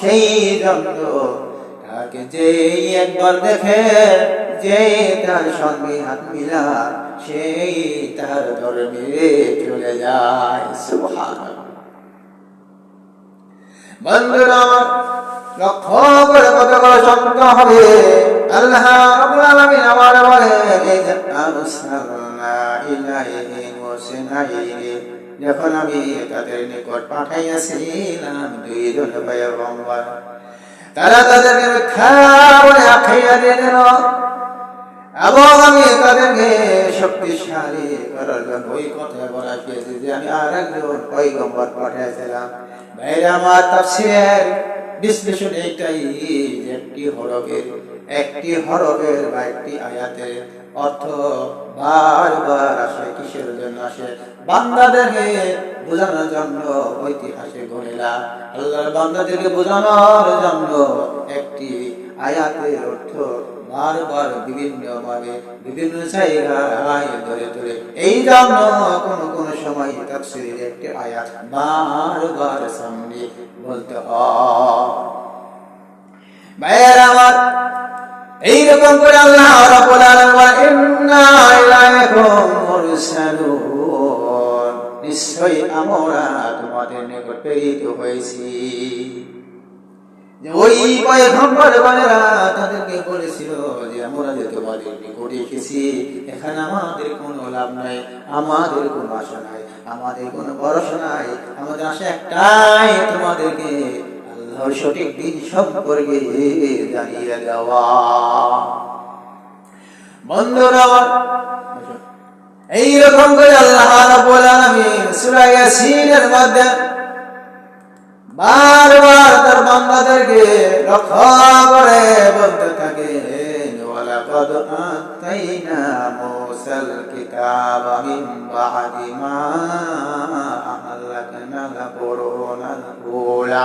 সেই জন্য তাকে যে একবার দেখে, যে তার সঙ্গে হাত মিলা সেই তার ধর্মে চলে যায়। সুবহানাল্লাহ। বন্ধুরা, লক্ষ্য করে কতগুলো শব্দ হবে। আল্লাহ রাব্বুল আলামিন আমার বলে যখন আমি তাদের নিকট পাঠাইয়াছিলাম দুই জন পয়গম্বর তারা তাদেরকে মিথ্যা বলে আখ্যাইয়া দিয়ে দিল এবং আমি তাদেরকে শক্তিশালী করার জন্য ওই কথা বলা পেয়েছি যে আমি আর একজন পৈগম্বর পাঠিয়েছিলাম ভাইরা, আমার তাফসিরের বিশ্লেষণ এইটাই একটি হরফের একটি হরফের বা একটি আয়াতের অর্থ বারবার আসে, কিসের জন্য আসে? বান্দাদেরকে বোঝানোর জন্য ঐতিহাসিক ঘটেলা আল্লাহর বান্দাদেরকে বোঝানোর জন্য একটি আয়াতের অর্থ বারবার বিভিন্ন ভাবে বিভিন্ন জায়গায় ধরে ধরে। এই জন্য কোন কোন সময় তাফসীরের একটি আয়াত বারবার সামনে বলতে হয়। ভাইয়ের আমার এইরকম করে আল্লাহ নিশ্চয়ই আমরা তোমাদের নিকট প্রেরিত হয়েছি। ওই তাদেরকে বলেছিল যে, আমরা যে তোমাদের নিকট এসেছি, এখানে আমাদের কোনো লাভ নাই, আমাদের কোনো আশা নাই, আমাদের কোনো ভরসা নাই, আমাদের আশা একটাই তোমাদেরকে সঠিক দিন সম্পর্কে জানিয়ে দেওয়া। বন্ধুরা আমার এইরকম করে আল্লাহ রাব্বুল আলামিন সূরা ইয়াসিনের মধ্যে বারবার তার বান্দাদেরকে রক্ষা করে বলতে থাকে, ওয়ালাকাদ আতাইনা মূসাল কিতাবা মিন বাদি মা আহলাকনা লাকুরুনাল উলা।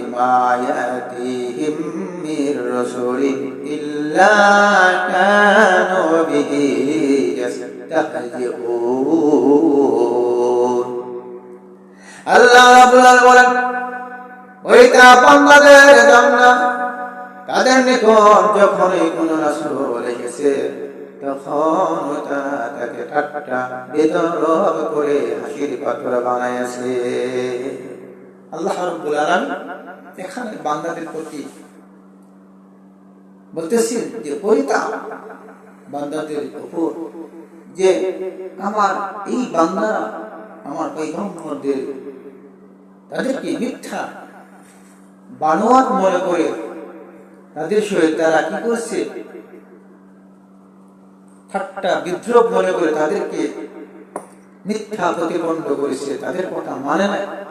মা ইয়াতিহিম মির রাসূলিন ইল্লা কানু বিহি ইয়াস্তাহজিউন আল্লাহ আলামিন বলেন ওইটা বান্দাদের জন্য, তাদের নিকট যখন কোন রাসূল এসেছে তখন তারা তাকে ঠাট্টা বেদরব করে হাসির পাথর বানাইছে আল্লাহ রাব্বুল আলামিন এখানে বান্দাদের প্রতি বলতেছি যে পরিতাপ বান্দাদের উপর যে আমার এই বান্দারা আমার পৈগম্বরদের তাদেরকে মিথ্যা বানোয়াট মনে করে তাদের সহিত তারা কি করছে? ঠাট্টা বিদ্রোহ মনে করে তাদেরকে মিথ্যা প্রতিবন্ধ করেছে। তাদের কথা মানে না।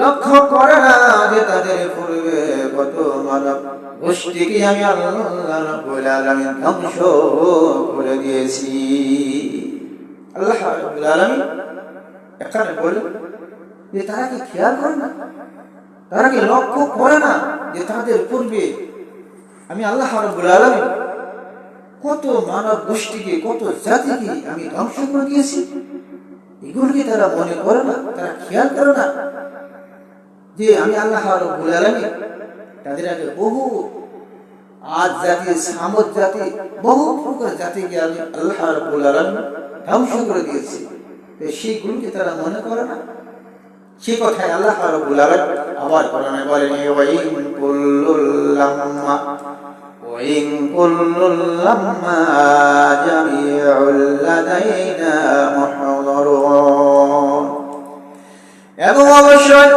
লক্ষ্য করে না যে তাদের পূর্বে কত মানব। গোষ্ঠীকে আমি আল্লাহ আলামিন ধ্বংস করে দিয়েছি। আল্লাহ আলামিন এখানে বলে যে তারা কি খেয়াল করে না? তারা কি লক্ষ্য করে না যে তাদের পূর্বে আমি আল্লাহ রাব্বুল আলামিন কত মানব গোষ্ঠীকে, কত জাতিকে আমি ধ্বংস করে দিয়েছি? এগুলোকে তারা মনে করে না? তারা খেয়াল করে না? যে আমি আল্লাহ রব্বুল আলামিন তাদের আগে বহু আজ জাতি সামদ জাতি, বহু প্রকার জাতিকে আমি আল্লাহ রব্বুল আলামিন ধ্বংস করে দিয়েছি। সেইগুলোকে তারা মনে করে না। সে কথায় আল্লাহ রাব্বুল আলামিন আবার কোরআনে বলেন ওয়াইন কুল্লুল লাম্মা, ওয়াইন কুল্লুল লাম্মা জামিউল লাদাইনা মুহদারুন। এবং অবশ্যই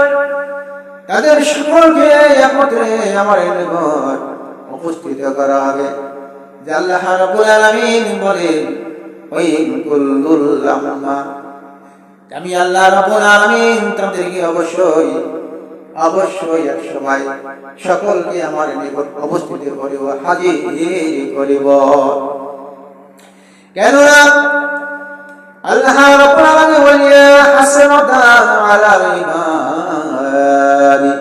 তাদের সকলকে একত্রে আমার নিকট উপস্থিত করা হবে। যে আল্লাহ রাব্বুল আলামিন বলেন ওয়াইন কুল্লুল লাম্মা আমি আল্লাহ রাব্বুল আলামিন তাদেরকে অবশ্যই অবশ্যই এক সময় সকলকে আমার নিকট উপস্থিত করিব, হাজির করিব। কেননা আল্লাহ রাব্বুল আলামিন ওয়ালিয়া হাসানাতান আলাল ইমান বাণী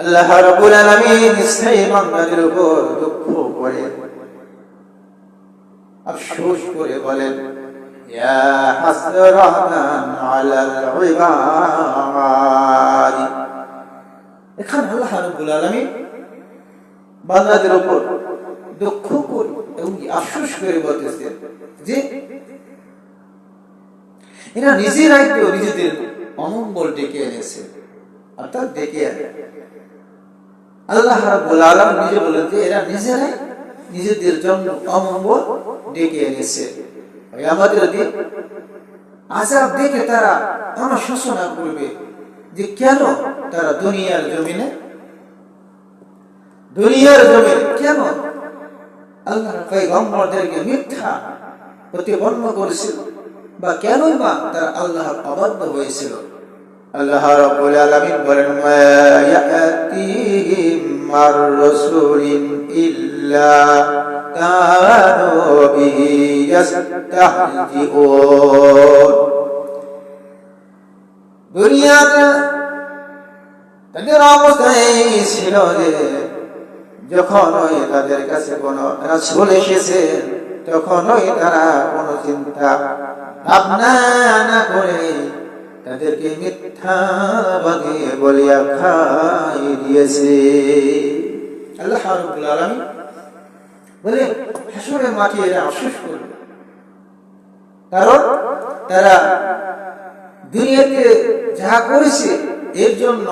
আল্লাহ রাব্বুল আলামিন সেই বান্দাদের উপর দুঃখ করে, আফসোস করে বলেন, ইয়া হাসরাতান আলাল ইবাদ এখন আল্লাহ রাব্বুল আলামিন বান্দাদের উপর দুঃখ করে এবং আফসোস করে বলতেছে যে, এরা নিজেরাই তো নিজেদের অমঙ্গল ডেকে এনেছে। অর্থাৎ আল্লাহ রাব্বুল আলামিন নিজে বলেন যে, এরা নিজেরাই নিজেদের জন্য অমঙ্গল ডেকে এনেছে। দিন দেখে তারা অনুশোচনা করবে যে, কেন তারা দুনিয়ার জমিনে দুনিয়ার জমিনে কেন আল্লাহ পয়গম্বরদেরকে মিথ্যা প্রতিপন্ন করেছিল বা কেনই বা তারা আল্লাহ অবাধ্য হয়েছিল? আল্লাহ রাব্বুল আলামিন বলেন, মা ইয়াতিহিম মার রাসূলিন ইল্লা কানু বিহি ইস্তাহজিউন দুনিয়াতে তাদের অবস্থা এই ছিল যে যখন ওই তাদের কাছে কোনো রাসূল এসেছে তখন ওই তারা কোনো চিন্তা ভাবনা না করে তাদেরকে মিথ্যা বানিয়ে বলিয়া খাই দিয়েছে। আল্লাহ আলামিন বলে, হাসরের মাঠে আফসোস করবে। কারণ তারা দুনিয়াতে যা করেছে, এর জন্য